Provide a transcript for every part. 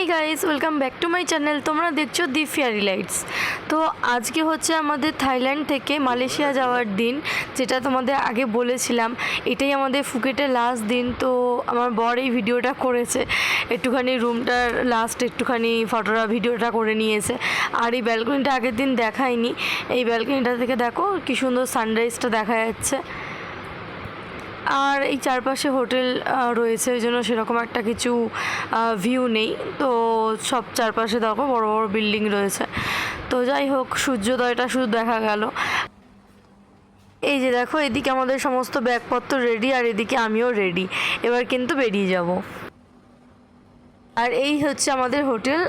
Hey guys welcome back to my channel তোমরা দেখছ দি fairy lights তো আজকে হচ্ছে আমাদের থাইল্যান্ড থেকে মালয়েশিয়া যাওয়ার দিন, যেটা তোমাদের আগে বলেছিলাম। এটাই আমাদের ফুকেটের লাস্ট দিন, তো আমার বর এই ভিডিওটা করেছে। একটুখানি রুমটার লাস্ট একটুখানি ফটোটা ভিডিওটা করে নিয়েছে। আর এই ব্যালকনিটা আগের দিন দেখায়নি। এই ব্যালকনিটা থেকে দেখো, কি সুন্দর সানরাইজটা দেখা যাচ্ছে। আর এই চারপাশে হোটেল রয়েছে, ওই জন্য সেরকম একটা কিছু ভিউ নেই। তো সব চারপাশে দেখো, বড় বড় বিল্ডিং রয়েছে। তো যাই হোক, সূর্যোদয়টা শুধু দেখা গেল। এই যে দেখো, এদিকে আমাদের সমস্ত ব্যাগপত্র রেডি আর এদিকে আমিও রেডি এবার কিন্তু বেরিয়ে যাব। আর এই হচ্ছে আমাদের হোটেল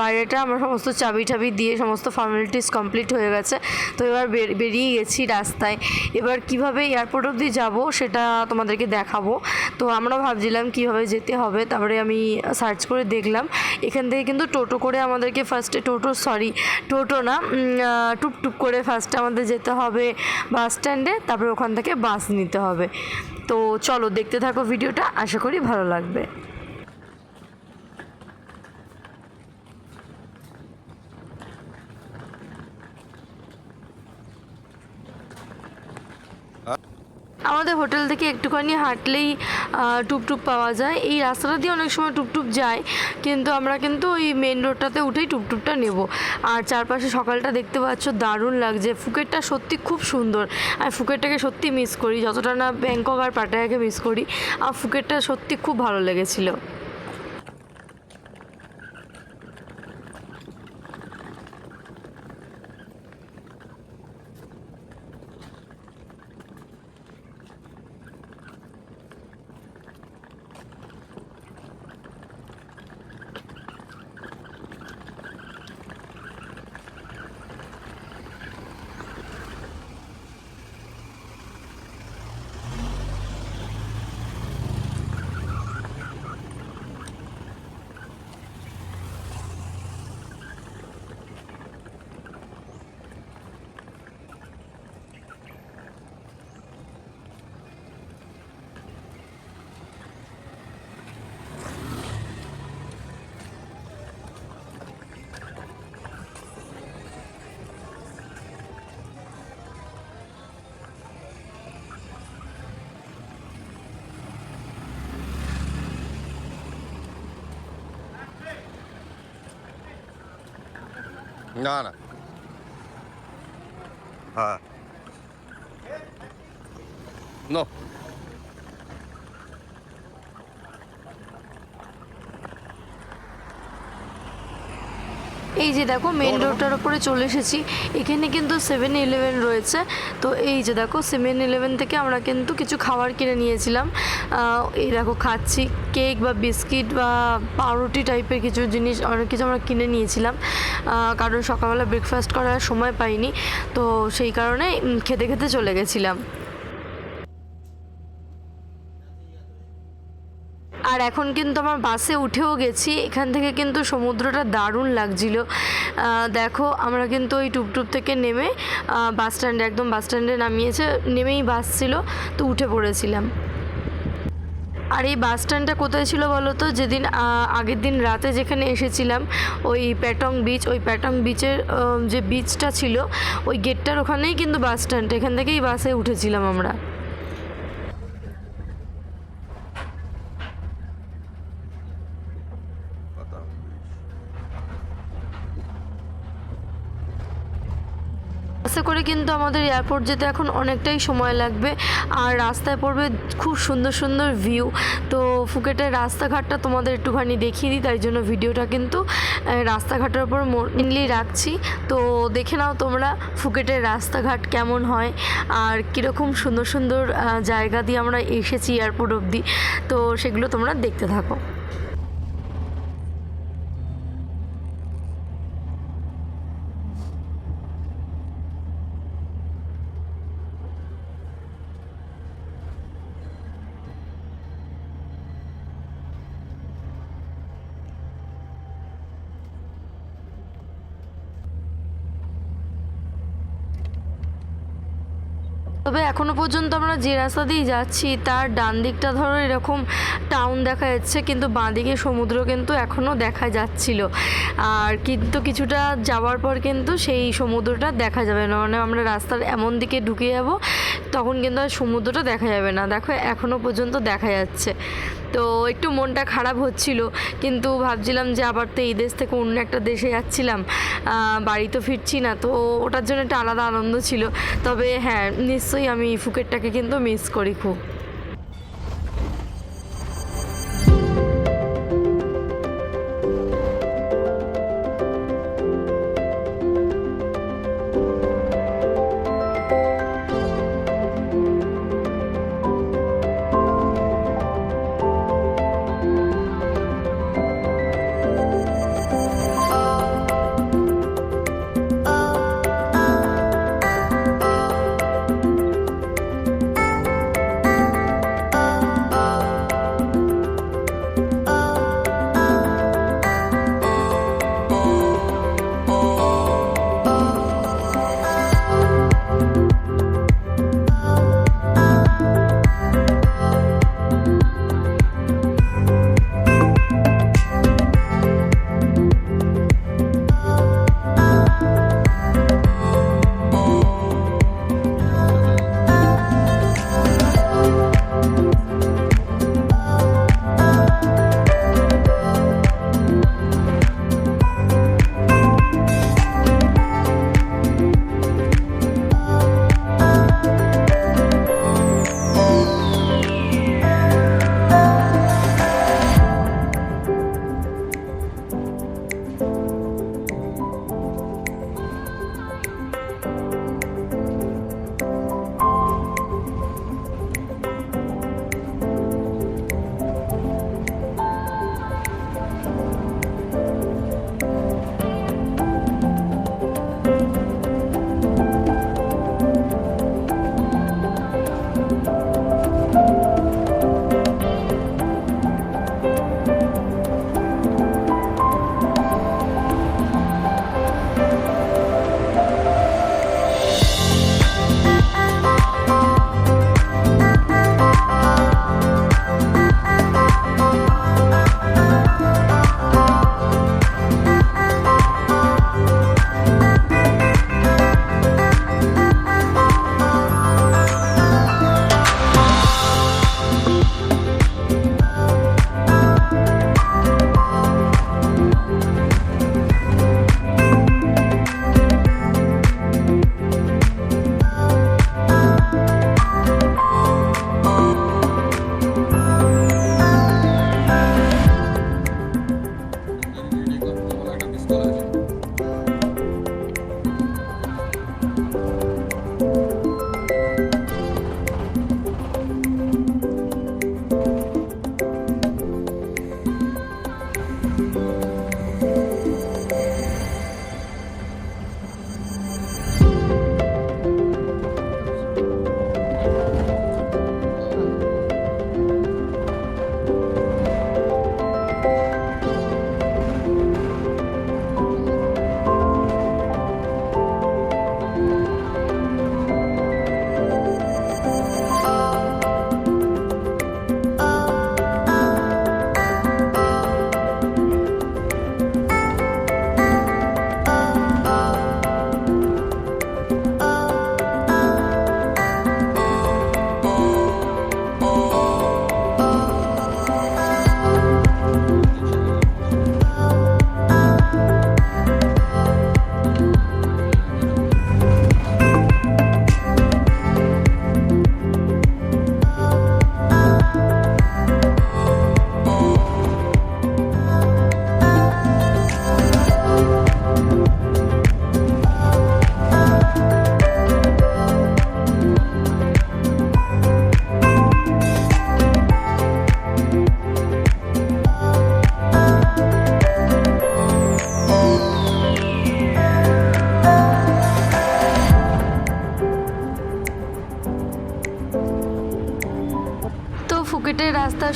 বাইরেটা আমরা সমস্ত চাবি টাবি দিয়ে সমস্ত ফর্মালিটিস কমপ্লিট হয়ে গেছে। তো এবার বেরিয়ে গেছি রাস্তায়। এবার কীভাবে এয়ারপোর্ট অবধি যাব সেটা তোমাদেরকে দেখাবো। তো আমরা ভাবছিলাম কীভাবে যেতে হবে, তারপরে আমি সার্চ করে দেখলাম। এখান থেকে কিন্তু টোটো করে আমাদেরকে ফার্স্টে টোটো সরি টোটো না টুকটুক করে ফার্স্টে আমাদের যেতে হবে বাস স্ট্যান্ডে তারপরে ওখান থেকে বাস নিতে হবে। তো চলো দেখতে থাকো ভিডিওটা, আশা করি ভালো লাগবে আমাদের হোটেল থেকে একটুখানি হাঁটলেই টুপটুপ পাওয়া যায়। এই রাস্তাটা দিয়ে অনেক সময় টুপটুপ যায়, কিন্তু আমরা কিন্তু ওই মেন রোডটাতে উঠেই টুপটুপটা নেব। আর চারপাশে সকালটা দেখতে পাচ্ছ, দারুণ লাগছে। ফুকেটটা সত্যি খুব সুন্দর। আর ফুকেটটাকে সত্যি মিস করি। যতটা না ব্যাংকক আর পাটায়াকে মিস করি আর ফুকেটটা সত্যি খুব ভালো লেগেছিলো। না না। হ্যাঁ। নো। এই যে দেখো মেন রোডটার উপরে চলে এসেছি। এখানে কিন্তু সেভেন ইলেভেন রয়েছে। তো এই যে দেখো সেভেন ইলেভেন থেকে আমরা কিন্তু কিছু খাবার কিনে নিয়েছিলাম। এই দেখো খাচ্ছি। কেক বা বিস্কিট বা পাউরুটি টাইপের কিছু জিনিস অনেক কিছু আমরা কিনে নিয়েছিলাম। কারণ সকালবেলা ব্রেকফাস্ট করার সময় পাইনি। তো সেই কারণে খেতে খেতে চলে গেছিলাম। আর এখন কিন্তু আমার বাসে উঠেও গেছি। এখান থেকে কিন্তু সমুদ্রটা দারুণ লাগছিল। দেখো, আমরা কিন্তু ওই টুপটুপ থেকে নেমে বাস স্ট্যান্ডে, একদম বাস স্ট্যান্ডে নামিয়েছে। নেমেই বাস ছিল, তো উঠে পড়েছিলাম। আর এই বাস স্ট্যান্ডটা কোথায় ছিল বলো তো? যেদিন আগের দিন রাতে যেখানে এসেছিলাম, ওই প্যাটং বিচ ওই প্যাটং বিচের যে বিচটা ছিল, ওই গেটটার ওখানেই কিন্তু বাস স্ট্যান্ড। এখান থেকেই বাসে উঠেছিলাম আমরা। বাসে করে কিন্তু আমাদের এয়ারপোর্ট যেতে এখন অনেকটাই সময় লাগবে। আর রাস্তায় পড়বে খুব সুন্দর সুন্দর ভিউ তো ফুকেটের রাস্তাঘাটটা তোমাদের একটুখানি দেখিয়ে দিই, তাই জন্য ভিডিওটা কিন্তু রাস্তাঘাটের উপর মেনলি রাখছি। তো দেখে নাও তোমরা ফুকেটের রাস্তাঘাট কেমন হয়, আর কীরকম সুন্দর সুন্দর জায়গা দিয়ে আমরা এসেছি এয়ারপোর্ট অবধি। তো সেগুলো তোমরা দেখতে থাকো। তবে এখনও পর্যন্ত আমরা যে রাস্তা দিয়ে যাচ্ছি, তার ডান দিকটা ধরো এরকম টাউন দেখা যাচ্ছে, কিন্তু বাঁ দিকে সমুদ্র কিন্তু এখনও দেখা যাচ্ছিল। আর কিন্তু কিছুটা যাওয়ার পর কিন্তু সেই সমুদ্রটা দেখা যাবে না। মানে আমরা রাস্তার এমন দিকে ঢুকে যাব, তখন কিন্তু আর সমুদ্রটা দেখা যাবে না। দেখো এখনও পর্যন্ত দেখা যাচ্ছে। তো একটু মনটা খারাপ হচ্ছিল, কিন্তু ভাবছিলাম যে আবার তো এই দেশ থেকে অন্য একটা দেশে যাচ্ছিলাম। বাড়ি তো ফিরছি না, তো ওটার জন্য একটা আলাদা আনন্দ ছিল। তবে হ্যাঁ নিশ্চয়ই আমি ফুকেটটাকে কিন্তু মিস করি খুব।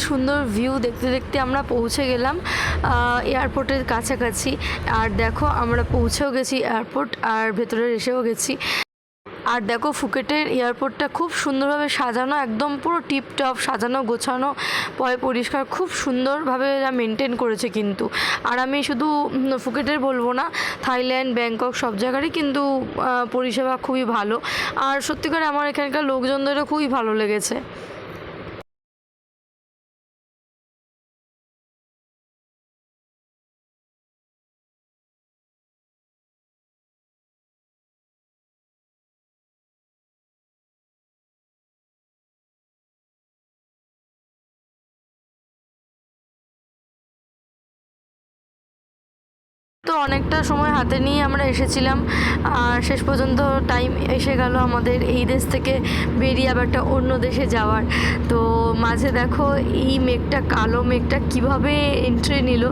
সুন্দর ভিউ দেখতে দেখতে আমরা পৌঁছে গেলাম এয়ারপোর্টের কাছাকাছি। আর দেখো, আমরা পৌঁছেও গেছি এয়ারপোর্ট আর ভেতরে এসেও গেছি। আর দেখো, ফুকেটের এয়ারপোর্টটা খুব সুন্দরভাবে সাজানো, একদম পুরো টিপটপ সাজানো, গোছানো, পয় পরিষ্কার, খুব সুন্দরভাবে এরা মেনটেন করেছে কিন্তু। আর আমি শুধু ফুকেটের বলব না, থাইল্যান্ড, ব্যাংকক সব জায়গারই কিন্তু পরিষেবা খুবই ভালো। আর সত্যিকার আমার এখানকার লোকজনদেরও খুবই ভালো লেগেছে। অনেকটা সময় হাতে নিয়ে আমরা এসেছিলাম। আর শেষ পর্যন্ত টাইম এসে গেল আমাদের এই দেশ থেকে বেরিয়ে আবার একটা অন্য দেশে যাওয়ার। তো মাঝে দেখো এই মেঘটা, কালো মেঘটা কীভাবে এন্ট্রি নিল?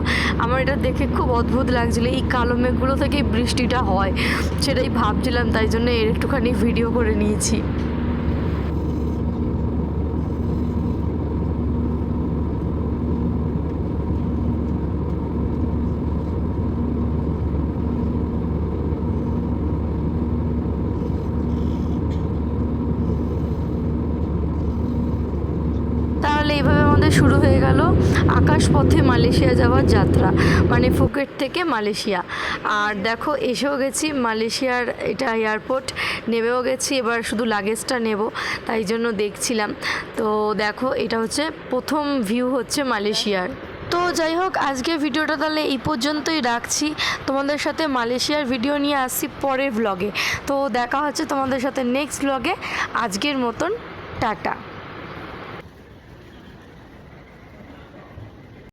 আমার এটা দেখে খুব অদ্ভুত লাগছিল। এই কালো মেঘগুলো থেকে বৃষ্টিটা হয়, সেটাই ভাবছিলাম, তাই জন্য এর একটুখানি ভিডিও করে নিয়েছি তাহলে এইভাবে আমাদের শুরু হয়ে গেল আকাশপথে মালয়েশিয়া যাওয়ার যাত্রা মানে ফুকেট থেকে মালয়েশিয়া। আর দেখো, এসেও গেছি, মালয়েশিয়ার এটা এয়ারপোর্ট নেমেও গেছি, এবার শুধু লাগেজটা নেব, তাই জন্য দেখছিলাম। তো দেখো, এটা হচ্ছে প্রথম ভিউ হচ্ছে মালয়েশিয়ার। তো যাই হোক, আজকের ভিডিওটা তাহলে এই পর্যন্তই রাখছি। তোমাদের সাথে মালয়েশিয়ার ভিডিও নিয়ে আসছি পরের ব্লগে তো দেখা হচ্ছে তোমাদের সাথে নেক্সট ব্লগে আজকের মতন, টাটা।